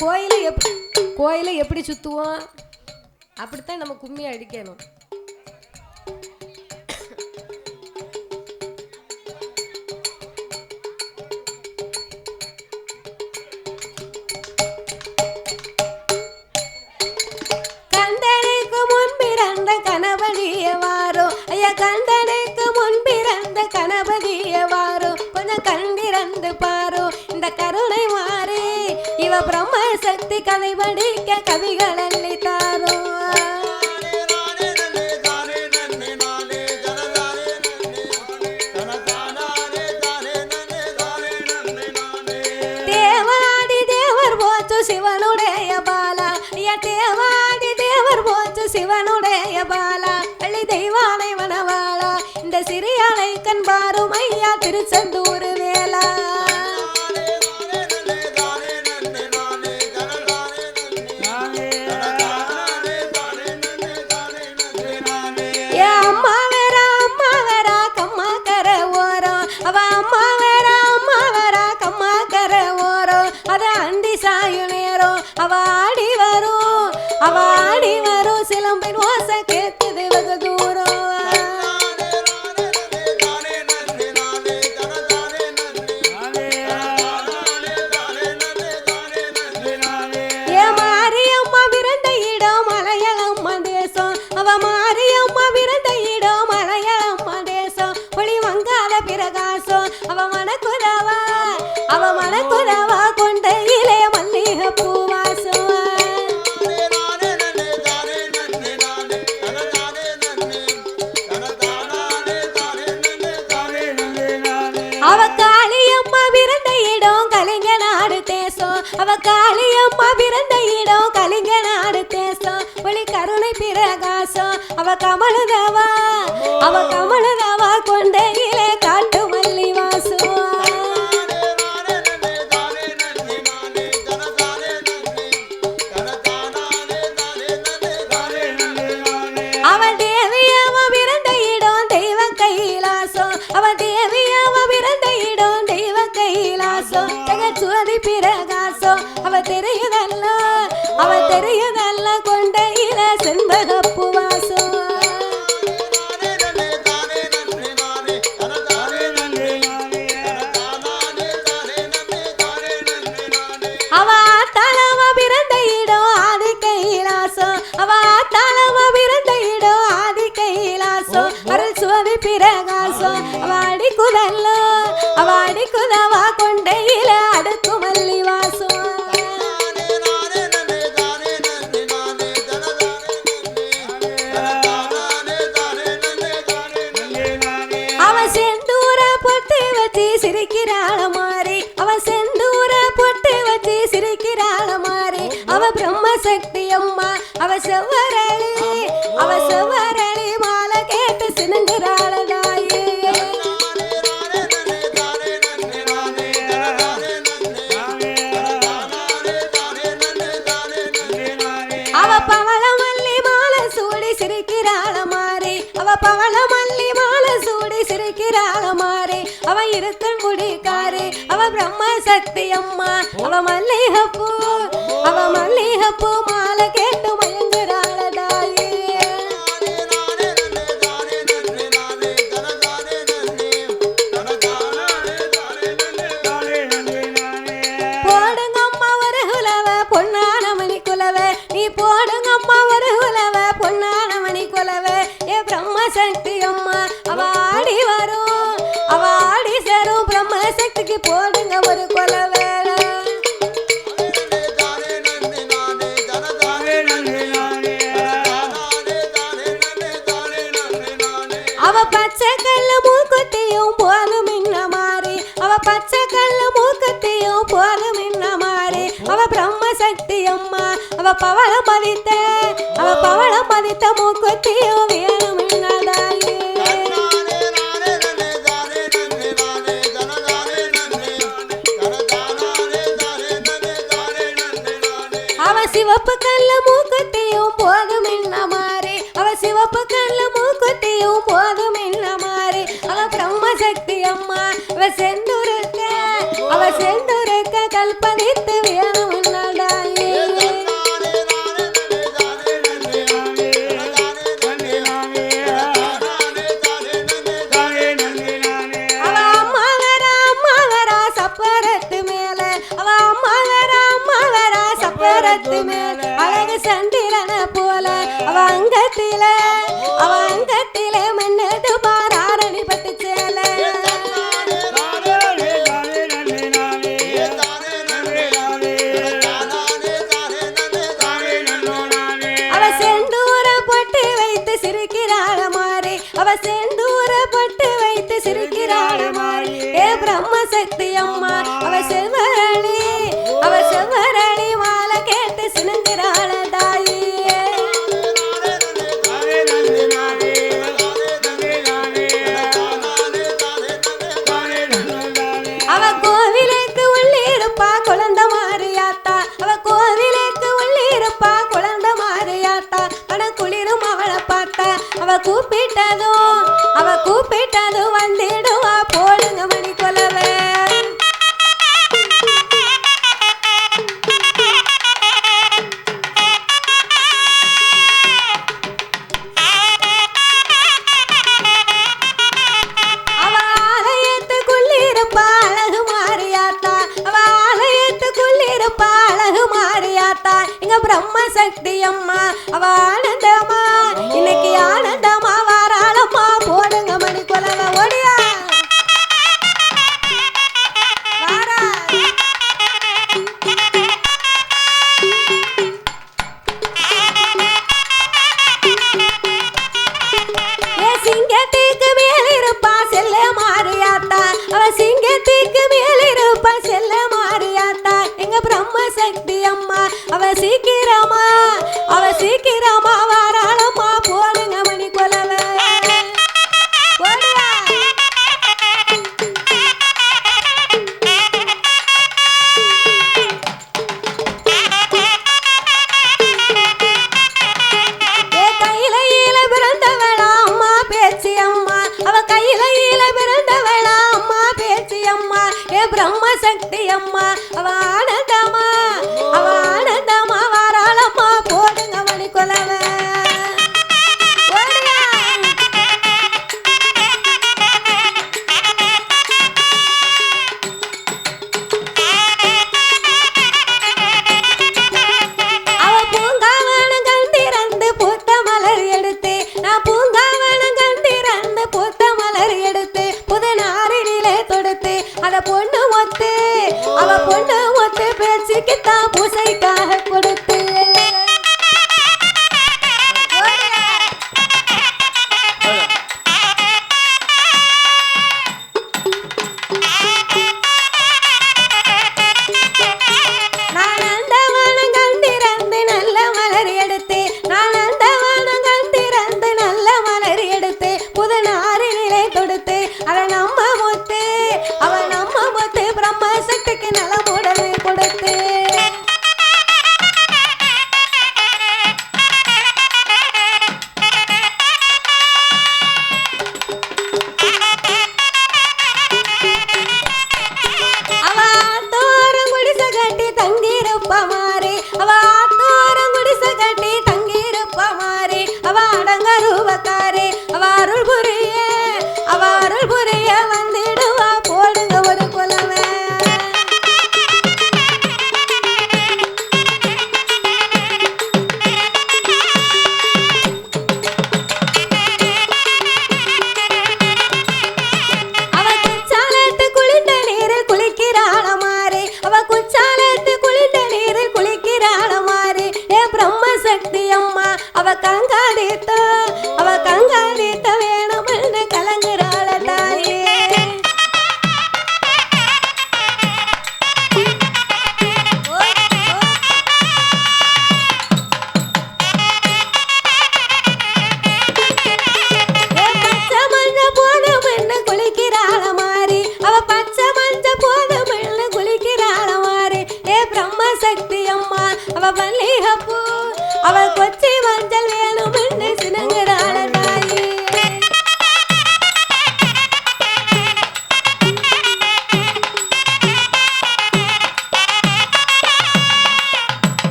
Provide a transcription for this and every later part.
கோயிலை எப் கோயிலை எப்படி சுற்றுவோம் அப்படித்தான் நம்ம கும்மி அடிக்கணும். கந்தனுக்கு முன்பிறந்த கணபதிய வாரோ. ஐயா கந்தனுக்கு முன்பிறந்த கணபதிய வாரோ. கொஞ்சம் கண்டிறந்து பாரோ. இந்த கருணை சேர்த்து கதை படிக்க கவிகள் அள்ளி தாரோ. தேவாடி தேவர் போச்சு சிவனுடைய பாலா. ஐயா தேவாடி தேவர் போச்சு சிவனுடைய பாலா. பள்ளி தெய்வானை மணவாளா. இந்த சிறியானை கண்பாரும் ஐயா திருச்செந்தூருவே பிறந்த இடம் கலிங்க நாடு தேசம் ஒளி கருணை பிரகாசம் அவ கமலுதவா பவள மல்லி மாலை சூடி சிரிக்கிறாள மாறே அவ இருக்கன் குடிக்காரு அவ பிரம்ம சக்தி அம்மா. அவ மல்லிகப்பூ அவ மல்லிகப்பூ மாலை கேட்டு மயங்க அவ பவள மதித்த அவ பவள மதித்த மூக்குத்தியோ வேணும் இன்னதாயே அவ சிவப்பு கல்ல மூக்குத்தியும் போதும் என்ன மாறி அவ சிவப்பு கல்ல மூக்குத்தியும் போதும் என்ன மாறி அவ பிரம்ம சக்தி அம்மா அவ செந்துருக்க அவ செந்துருக்க கல்பனை Santa பார்த்தா அவ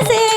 谢谢。